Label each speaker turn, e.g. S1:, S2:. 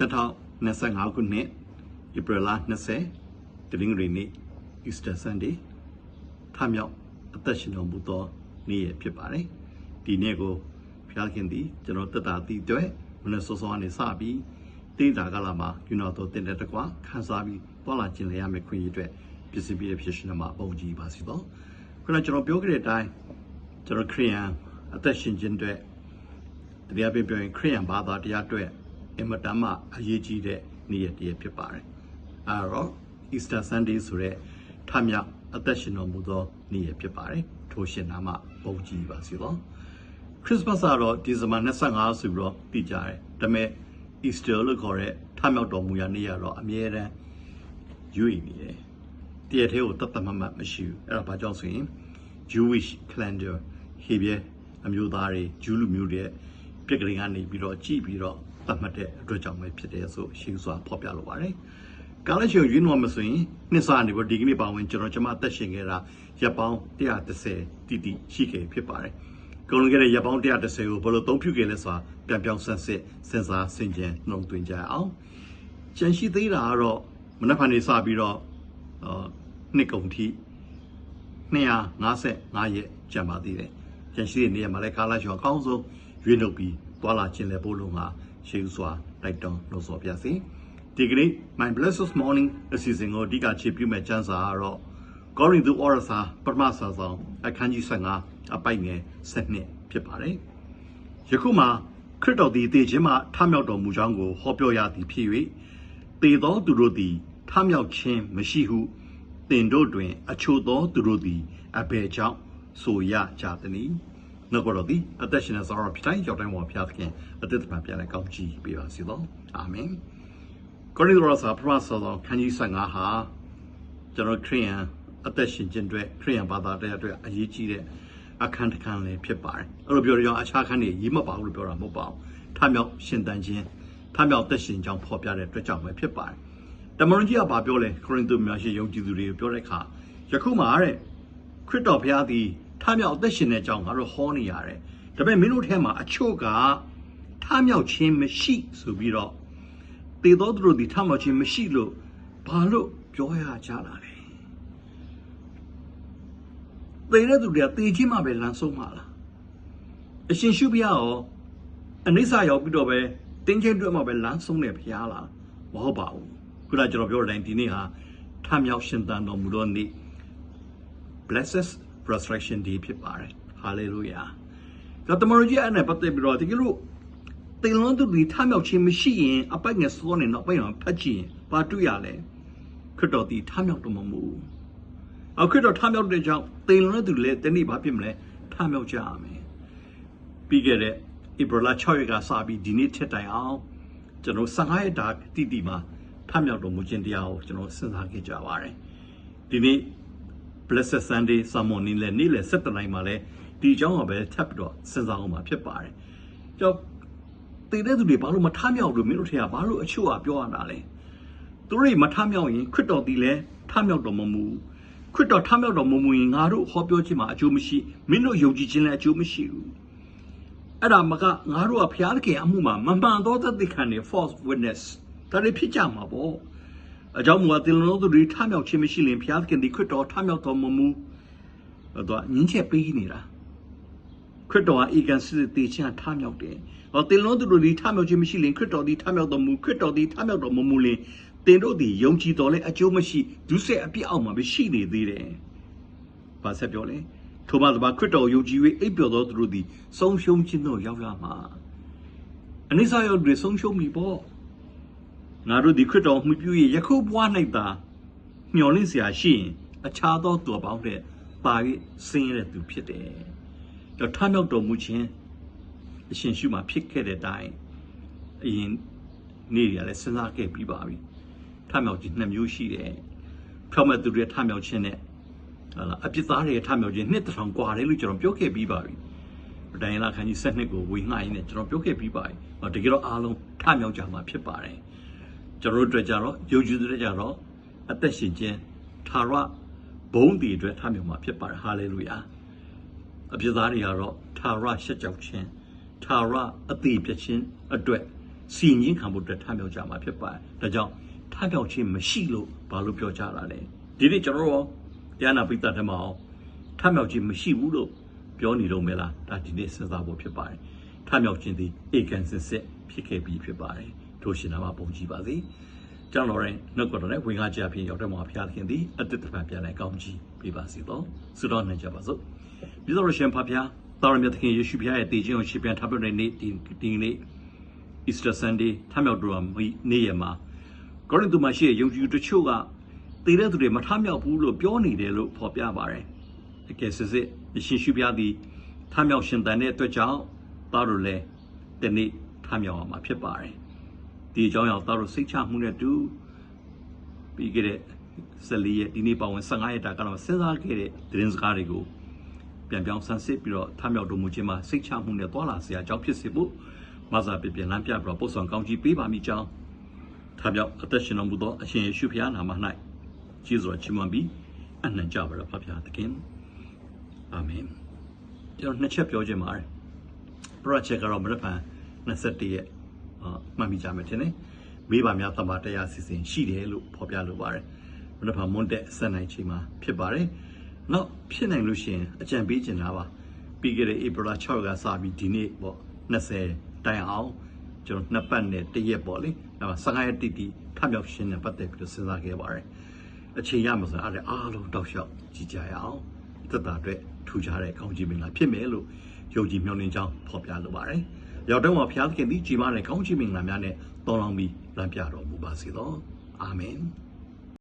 S1: 2025ခုနှစ်ဧပြီလ20တနင်္ဂနွေနေ့ Easter Sunday ထမြောက်အသက်ရှင်တော်မူသောနေ့ရဖြစ်ပါတယ်ဒီနေ့ကိုဖျားခင်သည်ကျွန်တော်တက်တာတည်အတွက်မနက်စောစောကနေစပြီးတိတာကလာမှာယူနော်တော်တင်တဲ့တကွာခန်းစားပြီးတွာလာခြင်းလေရမယ့်ခွင့်ရအတွက်ပြည်စီပြည်ဖြစ်ရှင်မှာပုံကြည့်ပါစီတော့ခုနကျွန်တော်ပြောခဲ့တဲ့အတိုင်းကျွန်တော်ခရိယန်အသက်ရှင်ခြင်းအတွက်တရားပြပြောရင်ခရိယန်ဘာသာတရားအတွက် အင်မတန်မှအရေးကြီးတဲ့နေ့ရက်တည်းဖြစ်ပါတယ်အဲတော့ Easter Sunday ဆိုတဲ့ထမြောက်အသက်ရှင်တော်မူသောနေ့ရက်ဖြစ်ပါတယ်ထိုရှင်နာမှာပုံကြည့်ပါစီတော့ Christmas ကတော့ဒီဇင်ဘာ25ဆိုပြီးတော့တည်ကြတယ်ဒါပေမဲ့ Easter လို့ခေါ်တဲ့ထမြောက်တော်မူရာနေ့ရတော့အမြဲတမ်းရွေ့နေတယ်တရက်သေးကိုတတ်တတ်မှတ်မှတ်မရှိဘူးအဲ့ဒါဘာကြောင့်ဆိုရင် Jewish calendar ဟေဘရဲအမျိုးသားတွေဂျူးလူမျိုးတွေပြက်ကလေးကနေပြီးတော့ကြည်ပြီးတော့သ တ်မှတ်တဲ့အတွက်ကြောင့်ပဲဖြစ်တယ်ဆိုရှင်းစွာဖော်ပြလိုပါတယ်။ကာလရှင်ရွေးနှောမဆိုရင်နှစ်စာနေပြီးဒီကနေ့ပါဝင်ကျွန်တော်ကျမအသက်ရှင်ခဲ့တာရပ်ပေါင်း130တိတိရှိခဲ့ဖြစ်ပါတယ်။ကုန်လုံးခဲ့တဲ့ရပ်ပေါင်း130ကိုဘယ်လိုသုံးပြုခဲ့လဲဆိုတာပြန်ပြောင်းဆန်းစစ်စဉ်းစားဆင်ခြင်နှုံသွင်းကြအောင်။ကျန်ရှိသေးတာကတော့မနက်ဖြန်နေစပြီးတော့အာနှစ်ကုန်ထိ255ရက်ကျန်ပါသေးတယ်။ကျန်ရှိတဲ့နေရာမှာလည်းကာလရှင်အကောင်းဆုံးရွေးနှုတ်ပြီးသွာလာခြင်းလည်းပို့လို့ငါ ရှေးဥစွာတိုက်တွန်းလို့ဆိုပြစီဒီကနေ့ my blessed morning အစီအစဉ်ကိုအဓိကခြေပြုမဲ့ကျမ်းစာကတော့ကောရိန္သုဩရစာပထမစာဆောင်အခန်းကြီး15အပိုက်ငယ်7ဖြစ်ပါတယ်ယခုမှာခရစ်တော်သည်တည်ခြင်းမှထမြောက်တော်မူကြောင်းကိုဟောပြောရသည်ဖြစ်၍တည်သောသူတို့သည်ထမြောက်ခြင်းမရှိဟုတင်တို့တွင် အချို့သောသူတို့သည်အဘယ်ကြောင့်ဆိုရကြသနည်း နှုတ်ကတော်သည်အသက်ရှင်တဲ့ဇာရဖြစ်တိုင်းကြောက်တိုင်းပေါ်ဖျားသခင်အသက်တပံပြန်လဲကောင်းချီးပေးပါစေသောအာမင်ကိုရိန္သုစာပထမဆောသောခန်းကြီး15ဟာကျွန်တော်ခရိယန်အသက်ရှင်ခြင်းအတွက်ခရိယန်ဘာသာတရားအတွက်အရေးကြီးတဲ့အခန်းတစ်ခန်းလည်းဖြစ်ပါတယ်အဲ့လိုပြောရအောင်အခြားခန်းတွေရေးမပါဘူးလို့ပြောတာမဟုတ်ပါဘူးထမြောက်ရှင်တန်ခြင်းထမြောက်သက်ရှင်ကြောင်းဖော်ပြတဲ့အတွက်ကြောင့်ပဲဖြစ်ပါတယ်တမန်တော်ကြီးကဘာပြောလဲခရစ်တုများရှိယုံကြည်သူတွေကိုပြောတဲ့အခါယခုမှတဲ့ခရစ်တော်ဘုရားသည် ထမြောက်အသက်ရှင်တဲ့အကြောင်းငါတို့ဟောနေရတယ်။ဒါပေမဲ့မင်းတို့ထဲမှာအချို့ကထမြောက်ခြင်းမရှိဆိုပြီးတော့တေတော်သူတို့ဒီထမြောက်ခြင်းမရှိလို့ဘာလို့ပြောရကြတာလဲ။တေတဲ့သူတွေကတေခြင်းမှပဲလမ်းဆုံးမှာလား။အရှင်ရှုဘုရားရောအနိစ္စရောက်ပြီးတော့ပဲတင်းချင်းတွေ့မှပဲလမ်းဆုံးတယ်ဘုရားလား။မဟုတ်ပါဘူး။ခုနကကျွန်တော်ပြောတဲ့အတိုင်းဒီနေ့ဟာထမြောက်ရှင်သန်တော်မူသောနေ့ blesses resurrection day ဖြစ်ပါတယ် hallelujah ဒါတမန်တော်ကြီးအဲ့နဲ့ပတ်သက်ပြီးတော့တကယ်လို့တင်လွန်သူဒီထမြောက်ခြင်းမရှိရင်အပိုက်ငယ်စောနေတော့အပိုက်အောင်ဖတ်ကြည့်ရင်ဘာတွေ့ရလဲခရစ်တော်ဒီထမြောက်တော်မမူအခုခရစ်တော်ထမြောက်တဲ့ကြောင့်တင်လွန်သူလည်းတနေ့ဘာဖြစ်မလဲထမြောက်ကြရမယ်ပြီးခဲ့တဲ့ဧပြီလ6ရက်ကစပြီးဒီနေ့ထက်တိုင်အောင်ကျွန်တော်15ရက်တာတိတိမှာထမြောက်တော်မူခြင်းတရားကိုကျွန်တော်စဉ်းစားခဲ့ကြပါတယ်ဒီနေ့ Blessed Sunday sermon နေ့လည်းနေ့လယ်7နိုင်မှာလည်းဒီအကြောင်းကပဲထပ်ပြီးတော့စဉ်းစားအောင်မှာဖြစ်ပါတယ်။ကြောက်တည်တဲ့သူတွေဘာလို့မထမြောက်လို့မင်းတို့ထေကဘာလို့အချို့ကပြောရတာလဲ။သူတို့မထမြောက်ရင်ခရစ်တော်ဒီလည်းထမြောက်တော်မမူခရစ်တော်ထမြောက်တော်မမူရင်ငါတို့ဟောပြောခြင်းမှာအကျိုးမရှိမင်းတို့ယုံကြည်ခြင်းလည်းအကျိုးမရှိဘူး။အဲ့ဒါမကငါတို့ကဘုရားသခင်အမှုမှာမမှန်သောသက်သေခံနေ false witness ဒါတွေဖြစ်ကြမှာပေါ့။ အကြောင်းမူကားတင်လုံးသူတွေထမြောက်ခြင်းမရှိရင်ဘုရားသခင်ဒီခရစ်တော်ထမြောက်တော်မမူတော့ညင်းချက်ပေးနေတာခရစ်တော်ဟာအေကန်စစ်တေချာထမြောက်တယ်။ဟောတင်လုံးသူတို့ဒီထမြောက်ခြင်းမရှိရင်ခရစ်တော်ဒီထမြောက်တော်မူခရစ်တော်ဒီထမြောက်တော်မမူလင်တင်တို့ဒီယုံကြည်တော်လဲအကျိုးမရှိဒုစရိုက်အပြစ်အောက်မှာပဲရှိနေသေးတယ်။ဘာဆက်ပြောလဲ။ထိုမှသဘာခရစ်တော်ယုံကြည်၍အိပ်ပျော်သောသူတို့ဒီဆုံးရှုံးခြင်းတို့ရောက်ရမှာ။အနိစ္စရောက်တွေဆုံးရှုံးပြီပေါ့။ ငါတို့ဒီခရစ်တော်မှီပြု၍ယခုဘဝ၌သာမျှော်လင့်စရာရှိရင်အခြားသောသူပေါင်းတဲ့ပါ၍ဆင်းရဲတဲ့သူဖြစ်တယ်။တော့ထမြောက်တော်မူခြင်းအရှင်ရှုမှာဖြစ်ခဲ့တဲ့အတိုင်းအရင်နေ့ရလည်းစဉ်းစားခဲ့ပြီးပါပြီ။ထမြောက်ခြင်းနှစ်မျိုးရှိတယ်။ဖြောင့်မတ်သူတွေထမြောက်ခြင်းနဲ့ဟာလားအပြစ်သားတွေထမြောက်ခြင်းနှစ်တောင်กว่าတယ်လို့ကျွန်တော်ပြောခဲ့ပြီးပါပြီ။တိုင်းလာခန်းကြီး7နှစ်ကိုဝေငှားရင်းနဲ့ကျွန်တော်ပြောခဲ့ပြီးပါပြီ။တကယ်တော့အားလုံးထမြောက်ကြမှာဖြစ်ပါတယ်။ ကျွန်တော်တို့အတွက်ကြတော့ယုံကြည်သူတွေကြတော့အသက်ရှင်ခြင်းသာရဘုံတည်အတွက်ထမြောက်မှာဖြစ်ပါတယ်ဟာလေလုယာအပြစ်သားတွေကတော့သာရရှက်ကြောက်ခြင်းသာရအသေးပြခြင်းအတွက်စီရင်ချင်းခံဖို့အတွက်ထမြောက်ကြမှာဖြစ်ပါတယ်ဒါကြောင့်ထမြောက်ခြင်းမရှိလို့ဘာလို့ပြောကြတာလဲဒီနေ့ကျွန်တော်တို့တရားနာပိသတ်ထဲမှာအောင်ထမြောက်ခြင်းမရှိဘူးလို့ပြောနေတော့မလားဒါဒီနေ့စဉ်းစားဖို့ဖြစ်ပါတယ်ထမြောက်ခြင်းသည်ဧကန်စစ်စစ်ဖြစ်ခဲ့ပြီးဖြစ်ပါတယ် တို့ရှင်နာမပုံကြည်ပါစေကျွန်တော်လည်းနှုတ်ကတော်နဲ့ဝင်ကားကြဖြစ်ရောက်တဲ့မှာဖျားသခင်သည်အတ္တတပံပြန်လဲကောင်းကြီးပေးပါစေတော့ဆုတော်နိုင်ကြပါစို့ပြီးတော့ရှင်ဖဖျားတာရမြတ်သခင်ယေရှုဖျားရဲ့တည်ခြင်းကိုရှင်ပြန်ထပ်ပြတဲ့နေ့ဒီဒီနေ့ Easter Sunday ထမြောက်တော်မီနေ့ရက်မှာကောရိန္သုမှာရှိတဲ့ယုံကြည်သူတချို့ကတည်တဲ့သူတွေမထမြောက်ဘူးလို့ပြောနေတယ်လို့ဖော်ပြပါတယ်။တကယ်စစ်စစ်ရှင်ရှုပြသည်ထမြောက်ရှင်တန်တဲ့အတွက်ကြောင့်သားတို့လည်းဒီနေ့ထမြောက်အောင်မှာဖြစ်ပါတယ်။ ဒီအကြောင်းအရာသားတို့စိတ်ချမှုနဲ့တူပြီးခဲ့တဲ့14ရက်ဒီနေ့ပါဝင်15ရက်တာကတော့စဉ်းစားခဲ့တဲ့သတင်းစကားတွေကိုပြန်ပြောင်းဆန်းစစ်ပြီးတော့ထမြောက်တော်မူခြင်းမှာစိတ်ချမှုနဲ့သွာလာစရာအကြောင်းဖြစ်စေဖို့မဆာပြပြန်လမ်းပြပြီးတော့ပို့ဆောင်ကောင်းကြီးပေးပါမိကြောင်းထမြောက်အသက်ရှင်တော်မူသောအရှင်ယေရှုဖခင်နာမ၌ကျေးဇူးတော်ချီးမွမ်းပြီးအနံ့ကြပါတော့ဖခင်သခင်အာမင်ကျွန်တော်နှစ်ချက်ပြောခြင်းပါတယ်ပရောဂျက်ကတော့မရဖန်21ရက်အာ မှတ်မိကြမယ်ထင်တယ်မိဘများတမန်တရားစီစဉ်ရှိတယ်လို့ဖော်ပြလိုပါတယ်မရဖန်မွန်တက်ဆက်နိုင်ချိန်မှာဖြစ်ပါတယ်နောက်ဖြစ်နိုင်လို့ရှိရင်အကြံပေးချင်တာပါပြီးခဲ့တဲ့ဧပြီလ6ရက်ကစပြီးဒီနေ့ပေါ့20တိုင်အောင်ကျွန်တော်နှစ်ပတ်နဲ့တစ်ရက်ပေါ့လေနောက်15ရက်တိတိထမြောက်ရှင်းနဲ့ပတ်သက်ပြီးတော့စဉ်းစားခဲ့ပါတယ်အချိန်ရမှာဆိုအဲ့ဒါအားလုံးတောက်လျှောက်ကြည့်ကြရအောင်သက်တာအတွက်ထူခြားတဲ့ကောင်းချီးမင်္ဂလာဖြစ်မယ်လို့ယုံကြည်မျှော်လင့်ကြောင်းဖော်ပြလိုပါတယ် ရောက်တော့မှာဘုရားသခင်ဒီကြီးမားတဲ့ကောင်းချီးမင်္ဂလာများနဲ့တောင်းလောင်းပြီးလမ်းပြတော်မူပါစေသောအာမင်